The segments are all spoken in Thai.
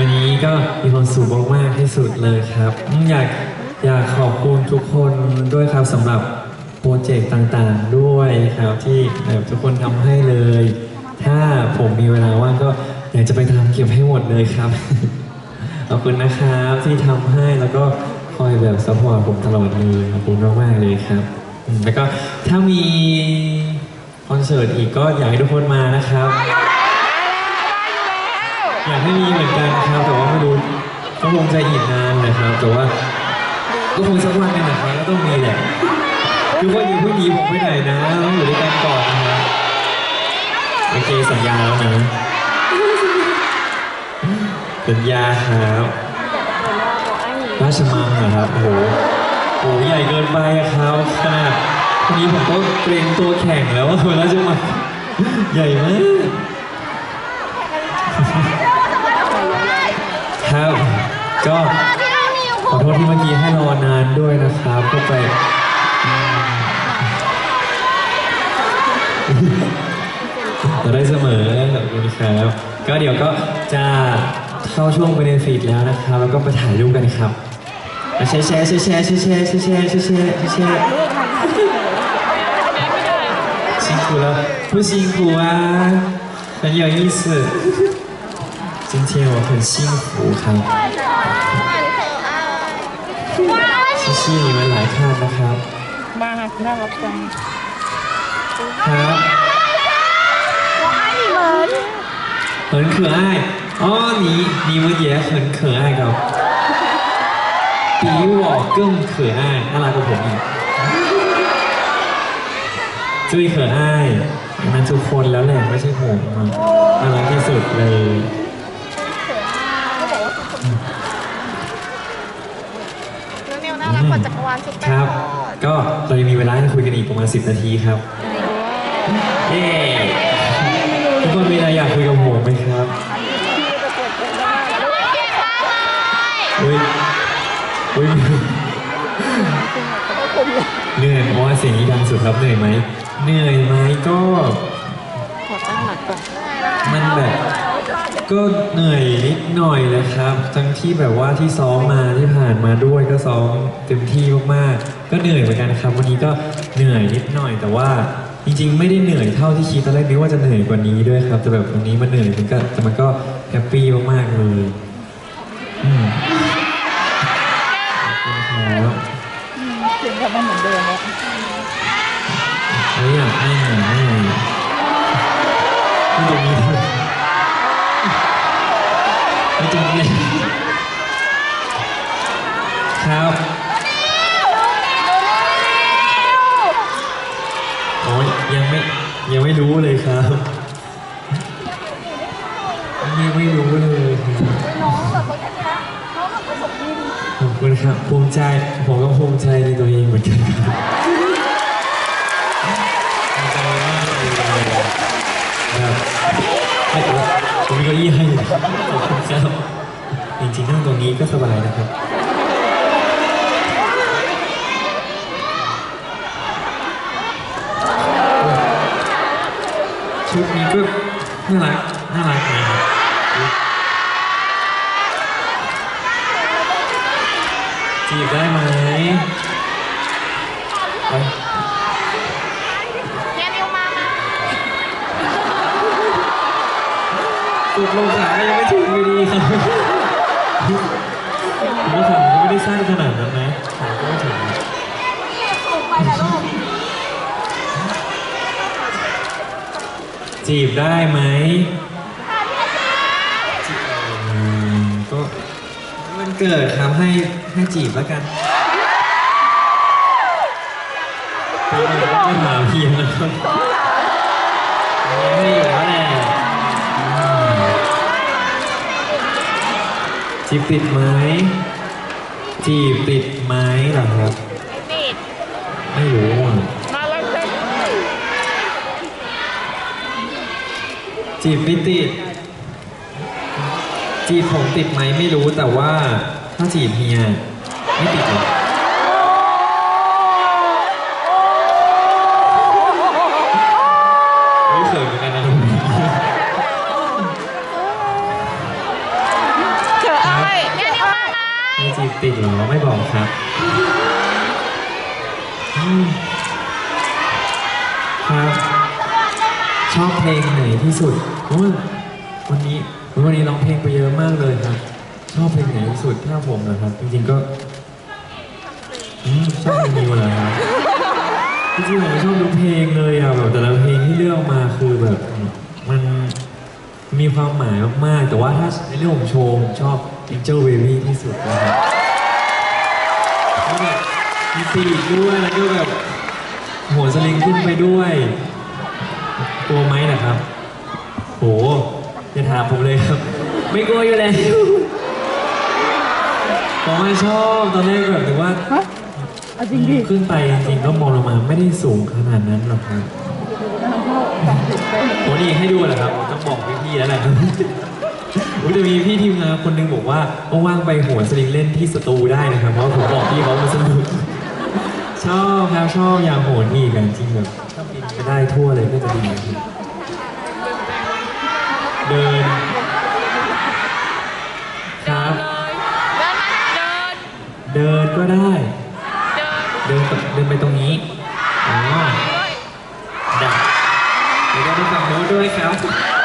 วันนี้ก็มีความสุขมากๆที่สุดเลยครับ อยากอยากขอบคุณทุกคนด้วยครับสำหรับโปรเจกต์ต่างๆด้วยครับที่แบบทุกคนทำให้เลย ถ้าผมมีเวลาว่างก็อยากจะไปทำเก็บให้หมดเลยครับ ขอบคุณนะครับที่ทำให้แล้วก็คอยแบบซัพพอร์ตผมตลอดเลยขอบคุณมากๆเลยครับแล้วก็ถ้ามีคอนเสิร์ตอีกก็อยากให้ทุกคนมานะครับ อยากให้มีเหมือนกันครับแต่ว่าไม่รู้ก็คงจะอีกนานนะครับ แต่ว่าก็คงสักวันหนึงนะครับก็ต้องมีแหละทุกคนอยู่ผู้ดีผมไม่ไหนนะต้องอยู่ด้วยกันก่อนนะครับโอเคสัญญาแล้วนะสัญญาครับราชมังเหรอครับโอ้โหโอ้โหใหญ่เกินไปอะครับขนาดวันนี้ผมก็เกรงตัวแข็งแล้วว่าราชมังใหญ่มาก ก็ขอโทษที่เมื่อกี้ให้รอนานด้วยนะครับก็ไปเราได้เสมอขอบคุณครับ ก็เดี๋ยวก็จะเข้าช่วงเบเนฟิตแล้วนะครับ แล้วก็ไปถ่ายรูปกันครับมาแชร์แชร์แชร์แชร์แชร์แชร์แชร์แชร์แชร์แชร์แชร์辛苦了，不辛苦啊，很有意思。今天我很幸福ครับ 谢谢你们来看นะครับ มากน่ารักจัง ครับ很可爱哦你你们也很可爱ครับ比我更可爱น่ารักกว่าผมอีกจุ้ย可爱มันทุกคนแล้วแหละไม่ใช่ผมอะน่ารักที่สุดเลย นิวน่ารักกว่าจักรวาลซุปเปอคร์รับ โค้ดก็เรายังมีเวลาให้คุยกันอีกประมาณ 10 นาทีครับ เย้ทุกคนมีอะไรอยากคุยกับผมไหมครับอุ้ยอุ้ยเหนื่อยเพราะว่าเสียงนี้ดังสุดครับเหนื่อยไหมเหนื่อยไหมก็ ขอตั้งหลักก่อน มันแบบ ก็เหนื่อยนิดหน่อยเลยครับ ทั้งที่แบบว่าที่ซ้อมมาที่ผ่านมาด้วยก็ซ้อมเต็มที่มากๆ ก็เหนื่อยเหมือนกันครับ วันนี้ก็เหนื่อยนิดหน่อย แต่ว่าจริงๆ ไม่ได้เหนื่อยเท่าที่คิดตอนแรกนึกว่าจะเหนื่อยกว่านี้ด้วยครับแต่แบบวันนี้มันเหนื่อยมันก็แต่มันก็แฮปปี้มากๆเลยอืมขอบคุณครับเสียงกลับมาเหมือนเดิมแล้วแล้วอยากให้หน่อยให้หน่อยที่ตรงนี้ด้วยไม่ ครับโอ้ยยังไม่ยังไม่รู้เลยครับ ยังไม่รู้เลยครับขอบคุณครับภูมิใจ ผมก็ภูมิใจในตัวเองเหมือนกันครับภูมิใจมากเลยครับไม่แต่ว่าผมมีเก้าอี้ให้อยู่ขอบคุณครับจริงๆนั่งตรงนี้ก็สบายนะครับ ชุดนี้ก็น่ารักน่ารักนะครับจีบได้ไหมไปจุดลงขายังไม่ถึงอยู่ดีครับผมว่าขาก็ไม่ได้สั้นขนาดนั้นนะขาก็ไม่ถึง จีบได้ไหมอืมก็มันเกิดครับให้ให้จีบแล้วกันพี่ก็ถามเพียงนะครับไม่อยู่แล้วแหละอืมจีบติดไหมจีบติดไหมเหรอครับปิดไม่รู้อะ น่ารักจัง จีบไม่ติดจีบผมติดไหมไม่รู้แต่ว่าถ้าจีบเฮียไม่ติดหรอกไม่เขินเหมือนกันนะจีบติดเหรอไม่บอกครับอืมครับ ชอบเพลงไหนที่สุดโอ้ยวันนี้วันนี้ร้องเพลงไปเยอะมากเลยครับ ชอบเพลงไหนที่สุดถ้าผมนะครับ จริงๆก็อืมชอบเพลงนิวเหรอครับจริงๆผมชอบทุกเพลงเลยอะแบบแต่ละเพลงที่เลือกมาคือแบบมันมีความหมายมากๆ แต่ว่าถ้าในเรื่องของโชว์ผมชอบ Angel Baby ที่สุดนะครับเพราะแบบมีปีกด้วยแล้วก็แบบหัวสลิงขึ้นไปด้วย กลัวไหมนะครับ โหอย่าถามผมเลยครับ ไม่กลัวอยู่แล้วผมไม่ชอบตอนแรกแบบถึงว่าฮะเอาจริงดิขึ้นไปจริงๆก็มองลงมาไม่ได้สูงขนาดนั้นหรอกครับโหนี่ให้ดูเหรอครับต้องบอกพี่ๆแล้วแหละอุ๊ยจะมีพี่ทีมงานคนหนึงบอกว่าว่างๆไปหัวสลิงเล่นที่สตูได้นะครับเพราะว่าผมบอกพี่เขามาสนุกชอบครับชอบอยากโหนอีกอะจริงๆแบบถ้าบิน ได้ทั่วเลยก็จะดีเดินครับเดินเดินก็ได้ เดินเดินไปตรงนี้อ๋อได้เดี๋ยวได้ไปฝั่งโน้นด้วยครับ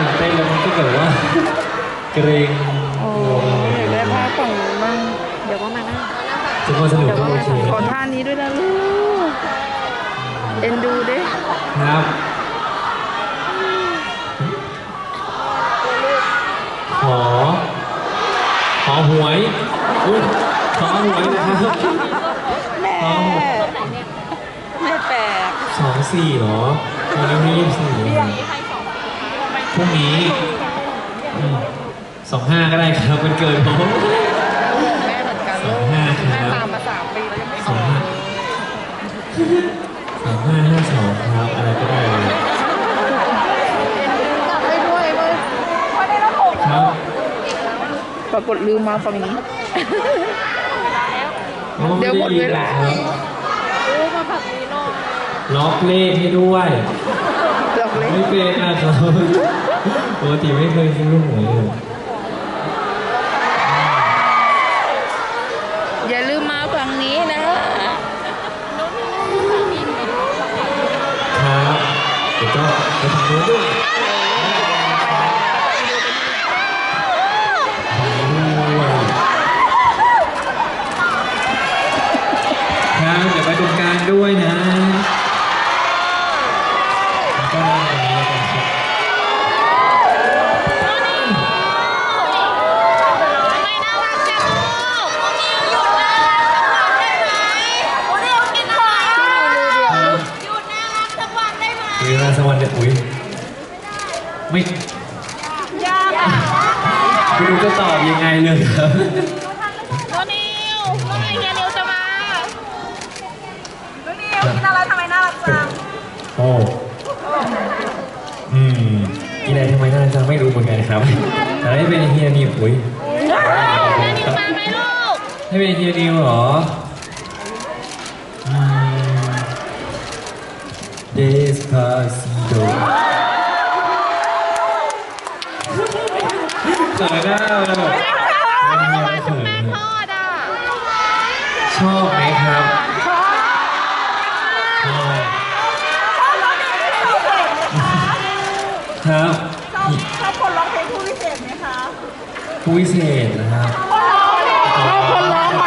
ตื่นเต้นแล้วมันก็แบบว่า เกรงโอ้ยได้ภาพฝั่งนู้นบ้างเดี๋ยวก็มานั่งทุกคนสนุกเดี๋ยวก็ก็โอมาเคขอท่านี้ด้วยนะลูก เอ็นดูดิครับขอขอหวยอุ้ยขอหวยนะครับ แม่แม่แปลกสองสี่เหรอวันนี้วันที่ยี่สิบสี่พรุ่ งนี้สองห้าก็ได้ครับมันเกินผมแม่เหมือนกันลูกห้าคแม่รับตามมาสามปีแล้วยังไม่สออองกห้าสองห้าห้าสองครับอะไรก็ได้เลยกลับไปด้วยเว้ยครับปรากฏลืมมาฝั่งนี้โอ้เดี๋ยวหมดเวลาครับโอ้มาผักนี้หน่อยล็อกเลขให้ด้วยดอกเล็กไม่เป็นนะครับ ปกติไม่เคยซื้อลูกหวยเลยอย่าลืมมาฝั่งนี้นะครับเดี๋ยวก็ไปทางโน้นด้วย จะไม่รู้เหมือนกันครับ แต่ให้เป็นเฮียนิวอุ้ยเฮียนิวมาไหมลูกให้เป็นเฮียนิวเหรออืม Despacito เขินหน้าเลยแบบเป็นเฮียไม่เขินแม่เลยทอดอะชอบไหมครับ ร้องเพลงผู้พิเศษไหมคะผู้พิเศษนะครับชอบคนร้องไหม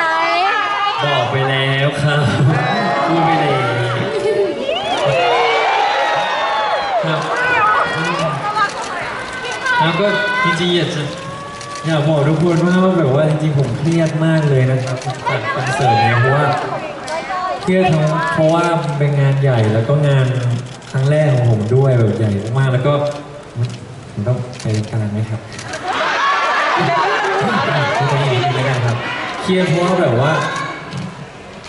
บอกไปแล้วครับพูดไปแล้วครับแล้วก็จริงๆอยากจะอยากบอกทุกคนว่าแบบว่าจริงๆผมเครียดมากเลยนะครับจากคอนเสิร์ตเนี้ยเพราะว่าเครียดทั้งเพราะว่ามันเป็นงานใหญ่แล้วก็งานครั้งแรกของผมด้วยแบบใหญ่มากๆแล้วก็ ผมต้องไปกลางไหมครับไม่ต้อย่างนี้แล้วกันครับ เครียดเพราะว่าแบบว่า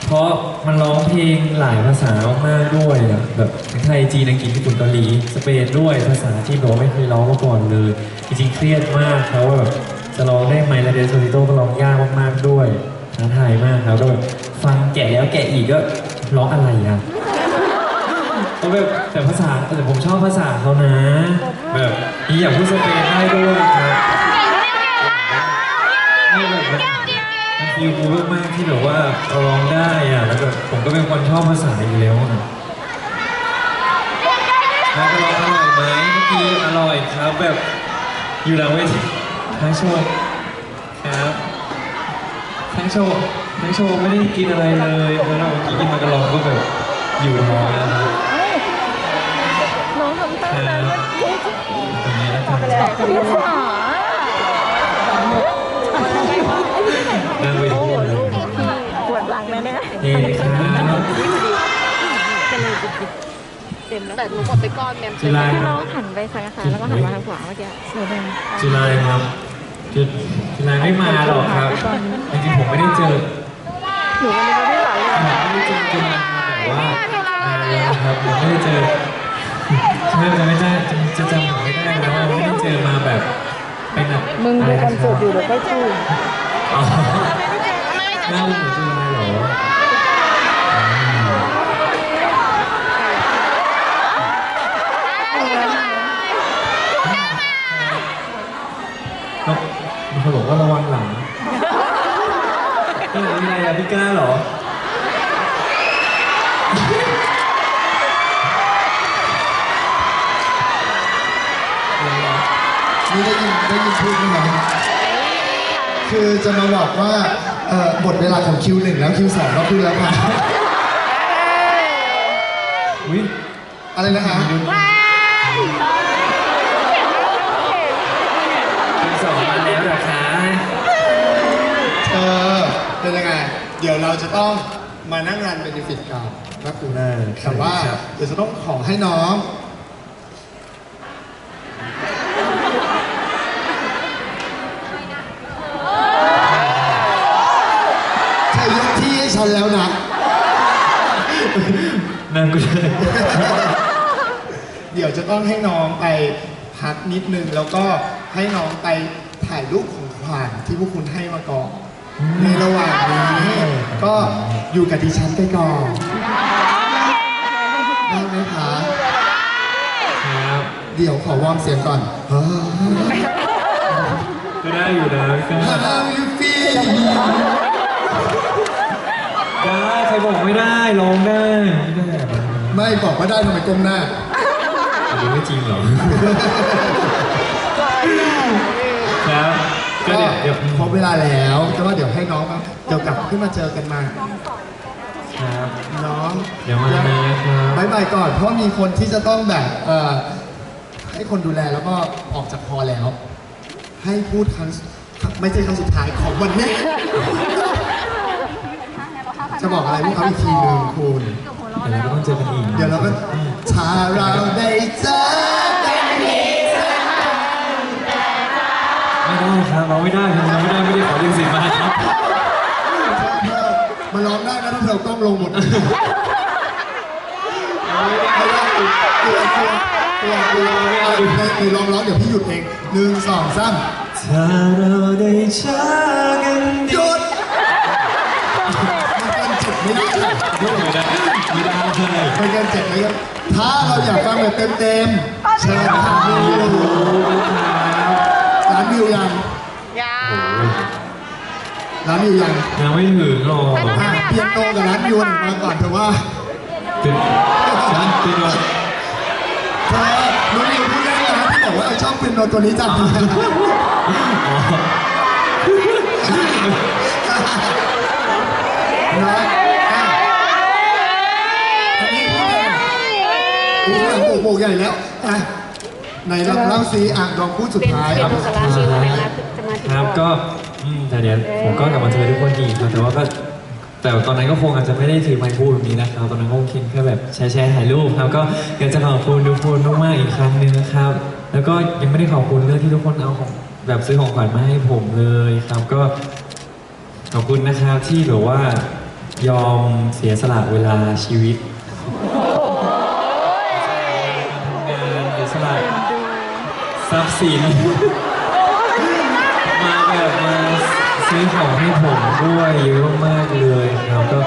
เพราะมันร้องเพลงหลายภาษามากด้วยอะแบบไทยจีนอังกฤษญี่ปุ่นเกาหลีสเปนด้วยภาษาที่แบบว่าไม่เคยร้องมาก่อนเลย จริงๆเครียดมากครับว่าแบบจะร้องได้ไหมและเดนโซลิโต้ก็ร้องยากมากๆด้วยท้าทายมากครับก็แบบฟังแกะแล้วแกะอีกก็ร้องอะไรอะ ก็แบบแต่ภาษาแต่ผมชอบภาษาเขานะ แบบนี่อยากพูดสเปนได้ด้วยครับนี่แบบมันมันฟีลกูมากๆที่แบบว่าเราร้องได้อะแล้วแบบผมก็เป็นคนชอบภาษาอยู่แล้วอะแล้วก็ร้องอร่อยไหมเมื่อกี้อร่อยครับแบบอยู่หลังเวทีทั้งโชว์ครับทั้งโชว์ทั้งโชว์ไม่ได้กินอะไรเลยแล้วเราเมื่อกี้กินมากระลองก็แบบอยู่ท้องแล้วครับ แต่หนูกดไปก้อนแมมจุฬาคน้รัอบงหันไปซ้ายค่ะแล้วก็หันมาทางขวาเมื่อกี้หนูเดินจุฬาครับจุจุฬาไม่มาหรอกครับจริงๆผมไม่ได้เจอหนูวันนี้ไม่ได้หลับเลยผมไม่ได้เจอจุฬามาแบบว่านานแล้วครับผมไม่ได้เจอใช่จะไม่ได้จะจะจำผมไม่ได้แล้วว่าไม่ได้เจอมาแบบเป็นแบบมึงดูคอนเสิร์ตอยู่เดี๋ยวก็ชูอ๋อหน้าเหมือนจุฬาเหรอ พี่กล้าเหรอ นี่ได้ยินได้ยินพูดไหมคือจะมาบอกว่าเอ่อหมดเวลาของคิวหนึ่งแล้วคิวสองก็ขึ้นแล้วค่ะอุ้ยอะไรนะคะคุณ เดี๋ยวเราจะต้องมานั่งรันเบนฟิตกันนะคุณแต่ว่าเดี๋ยวจะต้องขอให้น้องเธอยกที่ให้ฉันแล้วนะนั่งก็ได้เดี๋ยวจะต้องให้น้องไปพักนิดนึง แล้วก็ให้น้องไปถ่ายรูปของขวัญที่พวกคุณให้มาก่อน ในระหว่างนี้ก็อยู่กับดิฉันไปก่อนได้ไหมคะครับเดี๋ยวขอวอร์มเสียงก่อน ก็ได้อยู่นะก็ How you feel ได้ใครบอกไม่ได้ร้องได้ไม่ได้อะไม่บอกว่าได้ทำไมก้มหน้า อันนี้ไม่จริงเหรอครับก็ ก็ เดี๋ยวเดี๋ยวครบเวลาแล้วแต่ว่าเดี๋ยวให้น้องเดี๋ยวกลับขึ้นมาเจอกันมาครับน้องเดี๋ยวมานะครับบายบายก่อน เพราะมีคนที่จะต้องแบบเอ่อให้คนดูแลแล้วก็ออกจากพอแล้ว ให้พูดครั้งไม่ใช่ครั้งสุดท้ายของวันนี้ จะบอกอะไรพวกเขาอีกทีหนึ่งคุณ เดี๋ยวเราก็ต้องเจอกันอีกเดี๋ยวเราก็ถ้าเราได้เจอ ไม่ได้ครับร้องไม่ได้ครับร้องไม่ได้ไม่ได้ขอลิขสิทธิ์มาครับมาร้องได้นะถ้าเธอกล้องลงหมดไม่ได้กลัวกลัวกลัวกลัวไม่เอาดิในลองร้องเดี๋ยวพี่หยุดเองหนึ่งสองสามถ้าเราได้เจอกันหยุดมันเกินเจ็ดไม่ได้ไม่ได้ไม่ได้เลยมันเกินเจ็ดไม่ได้ถ้าเราอยากฟังแบบเต็มๆเชิญทางวิวครั บร้านวิวยังยาร้านวิวยังยังไม่ถึงหรอก อะเพียงโนกับร้านวิวหนึ่งมาก่อนเถอะว่าตื่นฉันตื่นก่อนเธอน้องวิวพูดได้นะที่บอกว่าไอ้ชอบเป็นโนตัวนี้จังอ๋อนะอะอันนี้พูดได้โอ้โหโอ้โหใหญ่แล้วอะ ไหนลองเล่าซิอะลองพูดสุดท้ายเป็นบุคลาชีวะไหมคะจะมาถึงครับก็อืมแต่เดี๋ยวผมก็กลับมาเจอทุกคนอีกครับแต่ว่าก็แต่ตอนนั้นก็คงอาจจะไม่ได้ถือไมค์พูดแบบนี้นะครับตอนนั้นก็คงคิดแค่แบบแชร์แชร์ถ่ายรูปครับก็อยากจะขอบคุณทุกคนมากๆอีกครั้งหนึ่งนะครับ แล้วก็ยังไม่ได้ขอบคุณเรื่องที่ทุกคนเอาของแบบซื้อของขวัญมาให้ผมเลยครับก็ ขอบคุณนะครับที่แบบว่ายอมเสียสละเวลาชีวิต ทรัพย์สิน มาแบบมาซื้อของให้ผมด้วยเยอะมากเลยครับก็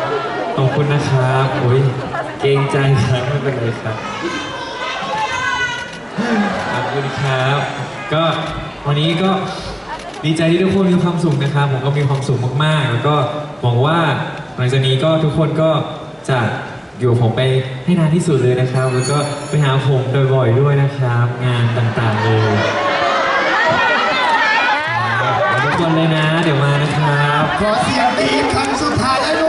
ขอบคุณนะครับโอ้ยเกรงใจครับไม่เป็นไรครับขอบคุณครับ ก็วันนี้ก็ดีใจที่ทุกคนมีความสุขนะครับ ผมก็มีความสุขมากๆ แล้วก็หวังว่าหลังจากนี้ก็ทุกคนก็จะอยู่ผมไปให้นานที่สุดเลยนะครับ แล้วก็ ไปหาผมบ่อยๆด้วยนะครับ งานต่างๆเลยครับแล้วทุกคนเลยนะ เดี๋ยวมานะครับ ขอเสียงดีครั้งสุดท้ายให้ลู